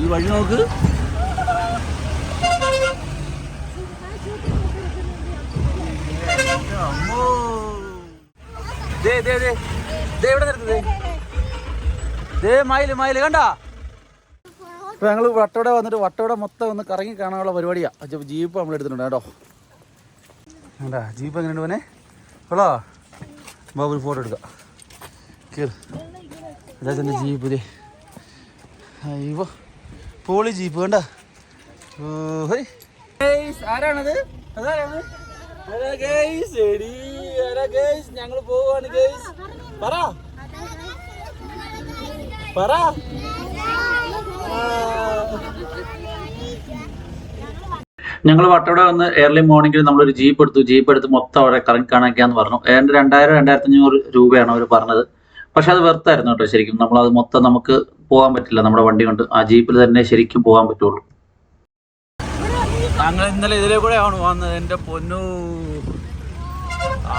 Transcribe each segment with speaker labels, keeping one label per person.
Speaker 1: ഈ വഴി നോക്ക്. മയിൽ മയിൽ കണ്ട? ഇപ്പൊ ഞങ്ങൾ വട്ടോടെ വന്നിട്ട് വട്ടോടെ മൊത്തം ഒന്ന് കറങ്ങി കാണാനുള്ള പരിപാടിയാ. ജീപ്പ് നമ്മൾ എടുത്തിട്ടുണ്ട് കേട്ടോ. വേണ്ടാ ജീപ്പ് എങ്ങനെയുണ്ട് പോനെ കൊള്ളാ. ബാബു ഫോട്ടോ എടുക്കാം. തന്നെ ജീപ്പ് ഇതേ അയ്യോ പോളി ജീപ്പ് കണ്ട? ആരാണത്? അതാരാണ്? ഞങ്ങൾ പോവാണ് ഗൈസ് പറ. പറ. ഞങ്ങൾ വട്ടോടെ വന്ന് ഏർലി മോർണിംഗിൽ നമ്മളൊരു ജീപ്പ് എടുത്തു. ജീപ്പ് എടുത്ത് മൊത്തം അവിടെ കറങ്ങി കാണിക്കാന്ന് പറഞ്ഞു. ഏതാണ്ട് രണ്ടായിരം രണ്ടായിരത്തി അഞ്ഞൂറ് രൂപയാണ് അവർ പറഞ്ഞത്. പക്ഷെ അത് വെറുത്തായിരുന്നു കേട്ടോ ശരിക്കും. നമ്മൾ അത് മൊത്തം നമുക്ക് പോകാൻ പറ്റില്ല. നമ്മുടെ വണ്ടി കൊണ്ട് ആ ജീപ്പിൽ തന്നെ ശരിക്കും പോകാൻ പറ്റുള്ളൂ. ഞങ്ങൾ ഇന്നലെ ഇതിലെ കൂടെ ആണ് വന്നത്. എന്റെ പൊന്നു.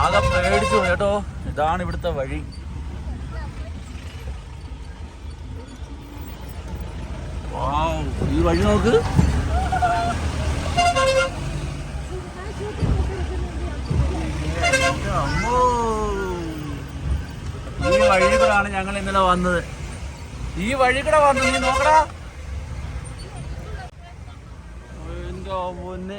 Speaker 1: ആകെ പേടിച്ചു കേട്ടോ. ഇതാണ് ഇവിടുത്തെ വഴി. ഈ വഴി നോക്ക്. ഈ വഴിയിലാണ് ഞങ്ങൾ ഇന്നലെ വന്നത്. ഈ വഴി കൂടെ വന്നു. നീ നോക്കടാ. എന്തോ പൊന്നെ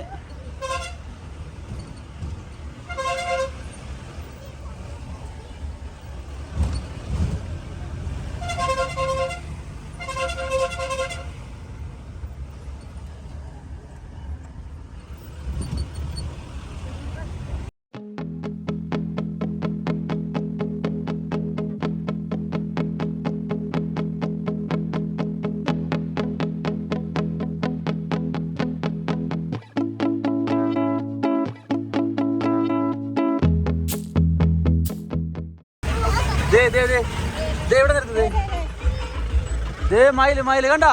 Speaker 1: ദേ മയിൽ മയിൽ കണ്ട?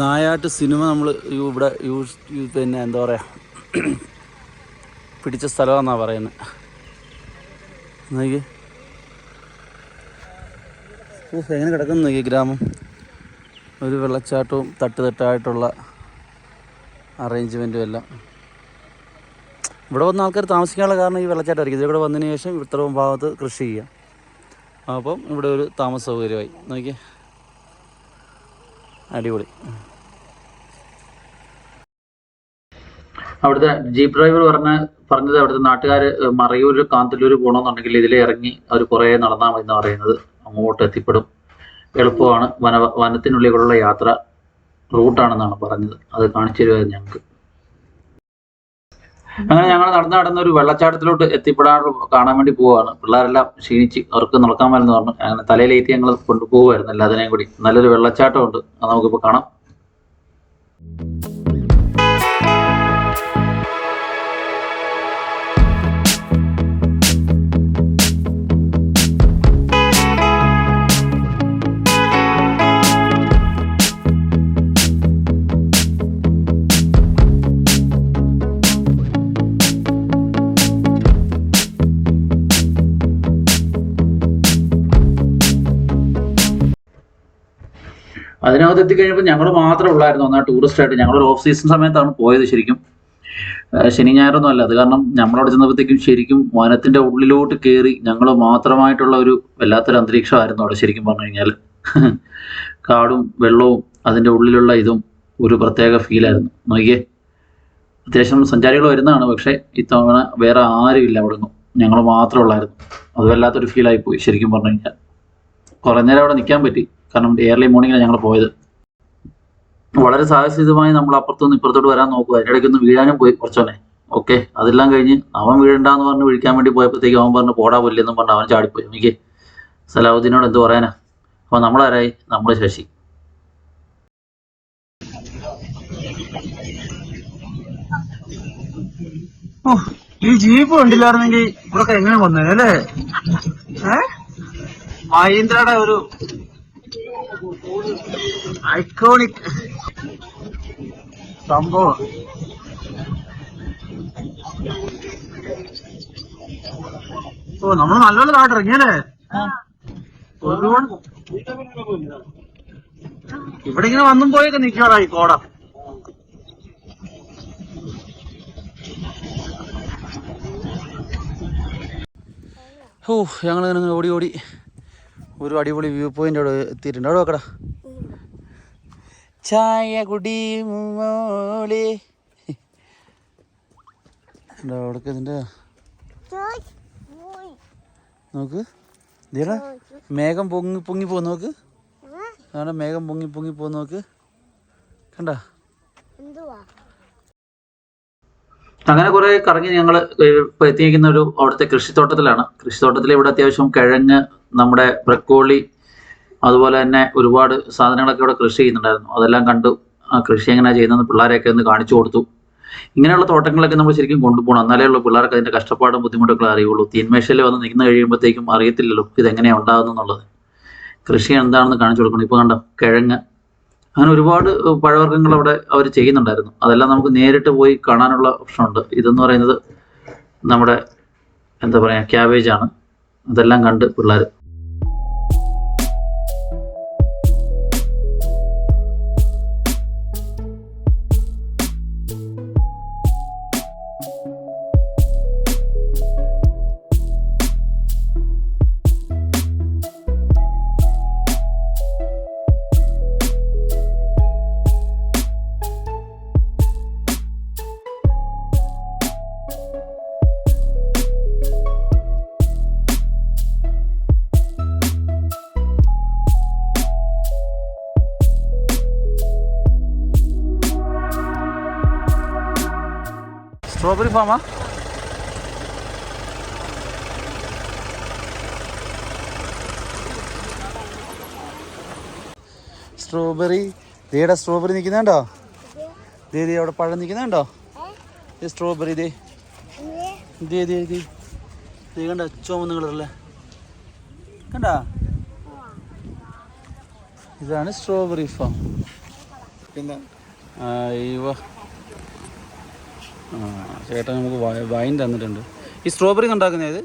Speaker 1: നായാട്ട് സിനിമ നമ്മൾ ഇവിടെ യൂസ് പിന്നെ എന്താ പറയുക പിടിച്ച സ്ഥലമാണെന്നാണ് പറയുന്നത് നോക്കി എങ്ങനെ കിടക്കുന്നു ഈ ഗ്രാമം? ഒരു വെള്ളച്ചാട്ടവും തട്ട് തട്ടായിട്ടുള്ള അറേഞ്ച്മെന്റും എല്ലാം. ഇവിടെ വന്ന ആൾക്കാർ താമസിക്കാനുള്ള കാരണം ഈ വെള്ളച്ചാട്ടമായിരിക്കും. ഇതിൽ കൂടെ വന്നതിന് ശേഷം ഇത്രയും ഭാഗത്ത് കൃഷി ചെയ്യാം. അപ്പം ഇവിടെ ഒരു താമസ സൗകര്യമായി. നോക്കി അടിപൊളി. അവിടുത്തെ ജീപ്പ് ഡ്രൈവർ പറഞ്ഞ പറഞ്ഞത് അവിടുത്തെ നാട്ടുകാർ മറയൂർ കാന്തല്ലൂർ പോകണമെന്നുണ്ടെങ്കിൽ ഇതിൽ ഇറങ്ങി അവർ കുറേ നടന്നാൽ മതി എന്ന് പറയുന്നത്. അങ്ങോട്ട് എത്തിപ്പെടും എളുപ്പമാണ്. വന വനത്തിനുള്ളിലുള്ള യാത്ര റൂട്ടാണെന്നാണ് പറഞ്ഞത്. അത് കാണിച്ചു തരുമായിരുന്നു ഞങ്ങൾക്ക്. അങ്ങനെ ഞങ്ങൾ നടന്ന് നടന്ന ഒരു വെള്ളച്ചാട്ടത്തിലോട്ട് എത്തിപ്പെടാൻ കാണാൻ വേണ്ടി പോവാണ് പിള്ളേരെല്ലാം ക്ഷീണിച്ച് അവർക്ക് നടക്കാൻ വരുന്നു പറഞ്ഞു. അങ്ങനെ തലയിലേറ്റി ഞങ്ങൾ കൊണ്ടുപോകുമായിരുന്നു എല്ലാത്തിനെയും കൂടി. നല്ലൊരു വെള്ളച്ചാട്ടമുണ്ട്. അത് നമുക്കിപ്പോൾ കാണാം. അതിനകത്ത് എത്തിക്കഴിഞ്ഞപ്പോൾ ഞങ്ങൾ മാത്രമേ ഉള്ളായിരുന്നു എന്നാൽ ടൂറിസ്റ്റ് ആയിട്ട്. ഞങ്ങളൊരു ഓഫ് സീസൺ സമയത്താണ് പോയത് ശരിക്കും. ശനി ഞായറൊന്നും അല്ല. അത് കാരണം നമ്മളവിടെ ചെന്നപ്പോഴത്തേക്കും ശരിക്കും വനത്തിന്റെ ഉള്ളിലോട്ട് കയറി ഞങ്ങൾ മാത്രമായിട്ടുള്ള ഒരു വല്ലാത്തൊരു അന്തരീക്ഷമായിരുന്നു അവിടെ ശരിക്കും പറഞ്ഞു കഴിഞ്ഞാൽ കാടും വെള്ളവും അതിന്റെ ഉള്ളിലുള്ള ഇതും ഒരു പ്രത്യേക ഫീലായിരുന്നു നോക്കിയേ. അത്യാവശ്യം സഞ്ചാരികൾ വരുന്നതാണ്. പക്ഷേ ഇത്തവണ വേറെ ആരും ഇല്ല അവിടെ നിന്നും ഞങ്ങൾ മാത്രമേ ഉള്ളായിരുന്നു. അത് വല്ലാത്തൊരു ഫീലായി പോയി ശരിക്കും പറഞ്ഞു കഴിഞ്ഞാൽ കുറേ നേരം അവിടെ നിൽക്കാൻ പറ്റി. കാരണം ഏർലി മോർണിംഗിലാണ് ഞങ്ങൾ പോയത്. വളരെ സാഹസികമായി നമ്മൾ അപ്പുറത്തുനിന്ന് ഇപ്പുറത്തോട്ട് വരാൻ നോക്കുക. ഒന്ന് വീഴാനും പോയി കുറച്ചോനെ ഓക്കെ അതെല്ലാം കഴിഞ്ഞ് അവൻ വീഴണ്ടെന്ന് പറഞ്ഞ് വിളിക്കാൻ വേണ്ടി പോയപ്പോഴത്തേക്ക് അവൻ പറഞ്ഞു പോടാ പൊല്ലെന്നും പറഞ്ഞ് അവൻ ചാടിപ്പോയി. എനിക്ക് സലാഹുദ്ദീനോട് എന്ത് പറയാനാ? അപ്പോൾ നമ്മളാരായി? നമ്മൾ ശശി. ഈ ജീപ്പ് കണ്ടില്ലായിരുന്നെങ്കിൽ ഇവിടെ എങ്ങനെ വന്നത് അല്ലേ? മഹീന്ദ്രയുടെ ഒരു ഐക്കോണിക് സംഭവം. ഓ നമ്മൾ നല്ലോണം താഴെ ഇറങ്ങിയല്ലേ ഇവിടെ ഇങ്ങനെ വന്നും പോയൊക്കെ നിൽക്കാറായി കോട. ഓ ഞങ്ങളിങ്ങനെ ഓടി ഓടി ഒരു അടിപൊളി വ്യൂ പോയിന്റ് അവിടെ എത്തിയിട്ടുണ്ട്. അവിടെ നോക്കടാ. ചായ കുടി മോളെ. അവിടെ ഇതിന്റെ? നോക്ക്. ഇതേടാ. മേഘം പൊങ്ങി പൊങ്ങി പോ നോക്ക്. അവിടെ മേഘം പൊങ്ങി പൊങ്ങി പോ നോക്ക്. കണ്ട? അങ്ങനെ കുറെ കറങ്ങി ഞങ്ങൾ ഇപ്പൊ എത്തിയിരിക്കുന്ന ഒരു അവിടുത്തെ കൃഷിത്തോട്ടത്തിലാണ്. കൃഷിത്തോട്ടത്തിൽ ഇവിടെ അത്യാവശ്യം കിഴങ്ങ് നമ്മുടെ ബ്രക്കോളി അതുപോലെ തന്നെ ഒരുപാട് സാധനങ്ങളൊക്കെ ഇവിടെ കൃഷി ചെയ്യുന്നുണ്ടായിരുന്നു. അതെല്ലാം കണ്ടു കൃഷി എങ്ങനെയാണ് ചെയ്യുന്നതെന്ന് പിള്ളേരെയൊക്കെ ഒന്ന് കാണിച്ചു കൊടുത്തു. ഇങ്ങനെയുള്ള തോട്ടങ്ങളൊക്കെ നമ്മൾ ശരിക്കും കൊണ്ടുപോകണം. എന്നാലേ ഉള്ളൂ പിള്ളേർക്ക് അതിന്റെ കഷ്ടപ്പാടും ബുദ്ധിമുട്ടുകളും അറിയുള്ളൂ. തീന്മേശയിൽ വന്ന് നിൽക്കുന്ന കഴിയുമ്പോഴത്തേക്കും അറിയത്തില്ലല്ലോ ഇത് എങ്ങനെയാണ് ഉണ്ടാകുന്നുള്ളത് കൃഷി എന്താണെന്ന് കാണിച്ചു കൊടുക്കണം. ഇപ്പൊ കണ്ടോ കിഴങ്ങ് അങ്ങനെ ഒരുപാട് പഴവർഗങ്ങൾ അവിടെ അവർ ചെയ്യുന്നുണ്ടായിരുന്നു. അതെല്ലാം നമുക്ക് നേരിട്ട് പോയി കാണാനുള്ള ഓപ്ഷൻ ഉണ്ട് ഇതെന്ന് പറയുന്നത് നമ്മുടെ എന്താ പറയുക ആണ് അതെല്ലാം കണ്ട് പിള്ളേർ സ്ട്രോബെറി ഫാമാ സ്ട്രോബെറി ദേടെ സ്ട്രോബെറി നിൽക്കുന്നുണ്ടോ ദേദി അവിടെ പഴം നിൽക്കുന്നുണ്ടോ സ്ട്രോബെറി ദേ. ദേ ദേ ദേ. ദേ കണ്ട ചുമന്ന കളറല്ലേ കണ്ട? ഇതാണ് സ്ട്രോബെറി ഫാം
Speaker 2: പിന്നെ
Speaker 1: അയ്യോ ആ ചേട്ടൻ നമുക്ക് വൈൻ തന്നിട്ടുണ്ട്. ഈ സ്ട്രോബെറി ഉണ്ടാക്കുന്നത് ഇത്?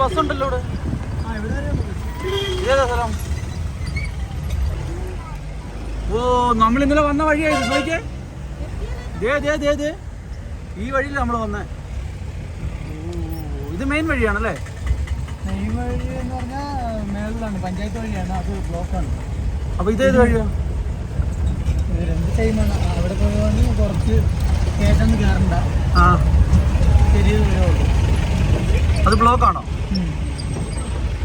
Speaker 1: ബസ് ഉണ്ടല്ലോ ഇവിടെ. ഇതേതാ സ്ഥലം? ഓ നമ്മൾ ഇന്നലെ വന്ന വഴിയായിരുന്നു. നോക്കിയേ ദേ ദേ ദേ ദേ. ഈ വഴിയിൽ നമ്മൾ വന്നേ. ഇത് മെയിൻ വഴിയാണല്ലേ?
Speaker 2: മെയിൻ വഴി എന്ന് പറഞ്ഞാൽ മേളിലാണ്. പഞ്ചായത്ത് വഴിയാണ്. അത് ബ്ലോക്കാണ്
Speaker 1: അപ്പൊ ഇതേത് വഴിയാ?
Speaker 2: രണ്ട് ടൈമാണ് അവിടെ പോയി കുറച്ച് കയറ്റം കയറണ്ട
Speaker 1: ആ.
Speaker 2: ശരി
Speaker 1: അത് ബ്ലോക്ക് ആണോ?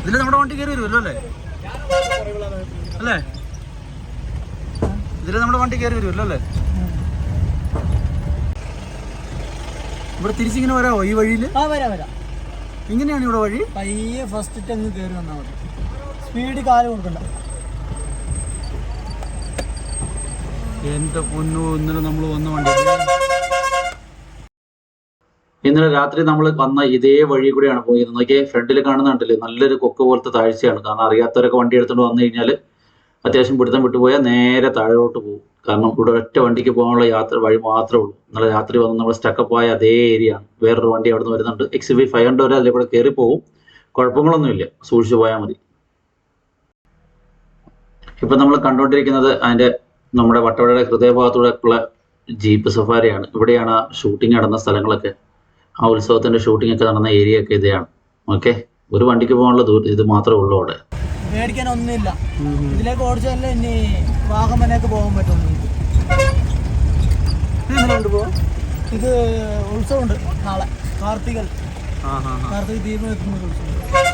Speaker 1: ഇതിൽ നമ്മുടെ വണ്ടി കയറി വരുമല്ലോ അല്ലേ? അല്ലേ? ഇതിൽ നമ്മുടെ വണ്ടി കയറി വരുമല്ലോ അല്ലേ? ഇവിടെ തിരിച്ചിങ്ങനെ വരാമോ ഈ വഴിയിൽ
Speaker 2: ആ വരാം വരാം.
Speaker 1: ഇങ്ങനെയാണ് ഇവിടെ വഴി?
Speaker 2: പയ്യെ ഫസ്റ്റ് അങ്ങ് കയറി വന്നാൽ മതി. സ്പീഡ് കാൽ കൊടുക്കണ്ട.
Speaker 1: എന്റെ പൊന്നു ഇന്നലെ നമ്മൾ വന്ന വണ്ടി ഇന്നലെ രാത്രി നമ്മൾ വന്ന ഇതേ വഴി കൂടെയാണ് പോയത് നോക്കിയേ ഫ്രണ്ടിൽ കാണുന്നുണ്ടല്ലേ നല്ലൊരു കൊക്ക പോലത്തെ താഴ്ചയാണ്. കാരണം അറിയാത്തവരൊക്കെ വണ്ടി എടുത്തുകൊണ്ട് വന്നു കഴിഞ്ഞാൽ അത്യാവശ്യം പിടുത്തം വിട്ടുപോയാൽ നേരെ താഴോട്ട് പോകും. കാരണം ഇവിടെ ഒറ്റ വണ്ടിക്ക് പോകാനുള്ള യാത്ര വഴി മാത്രമേ ഉള്ളൂ. ഇന്നലെ രാത്രി വന്ന് നമ്മൾ സ്റ്റക്കപ്പ് ആയ അതേ ഏരിയ ആണ്. വേറൊരു വണ്ടി അവിടെ നിന്ന് വരുന്നുണ്ട്. എക്സ് വി ഫൈവ് ഹൺഡ്രഡ് വരെ അതിൽ കൂടെ കയറി പോകും കുഴപ്പങ്ങളൊന്നുമില്ല. സൂക്ഷിച്ചു പോയാൽ മതി. ഇപ്പം നമ്മൾ കണ്ടുകൊണ്ടിരിക്കുന്നത് അതിന്റെ നമ്മുടെ വട്ടവടയുടെ ഹൃദയഭാഗത്തൂടെയുള്ള ജീപ്പ് സഫാരിയാണ്. ഇവിടെയാണ് ആ ഷൂട്ടിംഗ് നടന്ന സ്ഥലങ്ങളൊക്കെ. ആ ഉത്സവത്തിന്റെ ഷൂട്ടിംഗ് ഒക്കെ നടന്ന ഏരിയ ഒക്കെ ഇതാണ്. ഓക്കെ? ഒരു വണ്ടിക്ക് പോകാനുള്ള ദൂരം ഇത് മാത്രമേ ഉള്ളൂ അവിടെ.
Speaker 2: മേടിക്കാൻ ഒന്നുമില്ല ഇതിലേക്ക് ഓടിച്ചാലേ ഇനി വാഗമനേക്ക് പോകാൻ പറ്റുള്ളൂ. ഇത് ഉത്സവമുണ്ട് നാളെ. കാർത്തികൽ കാർത്തിക ദീപം എത്തുന്ന ഉത്സവം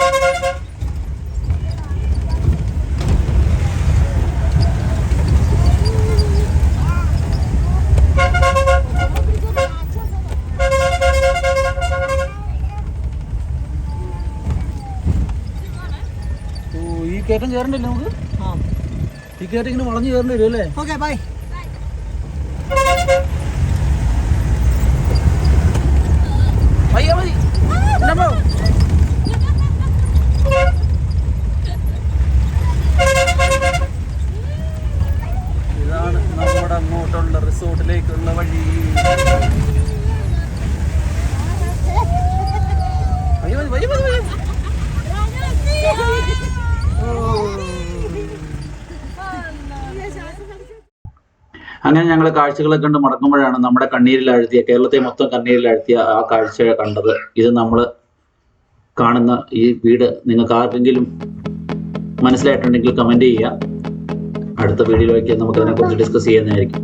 Speaker 1: കയറ്റം കയറണ്ടല്ലേ നമുക്ക്?
Speaker 2: ആ.
Speaker 1: ഈ കയറ്റം ഇങ്ങനെ വളഞ്ഞു കയറേണ്ടി വരും അല്ലേ?
Speaker 2: Okay bye.
Speaker 1: അയ്യോ മതി എന്നപ്പോ ഇതാണ് നമ്മുടെ അങ്ങോട്ടുള്ള റിസോർട്ടിലേക്കുള്ള വഴി. അയ്യോ മതി മതി മതി അങ്ങനെ ഞങ്ങൾ കാഴ്ചകളെ കണ്ട് മടങ്ങുമ്പോഴാണ് നമ്മുടെ കണ്ണീരിലാഴ്ത്തിയ കേരളത്തെ മൊത്തം കണ്ണീരിലാഴ്ത്തിയ ആ കാഴ്ച കണ്ടത്. ഇത് നമ്മൾ കാണുന്ന ഈ വീട് നിങ്ങൾക്ക് ആർക്കെങ്കിലും മനസ്സിലായിട്ടുണ്ടെങ്കിൽ കമന്റ് ചെയ്യുക. അടുത്ത വീഡിയോയിലേക്ക് നമുക്ക് അതിനെക്കുറിച്ച് ഡിസ്കസ് ചെയ്യുന്നതായിരിക്കും.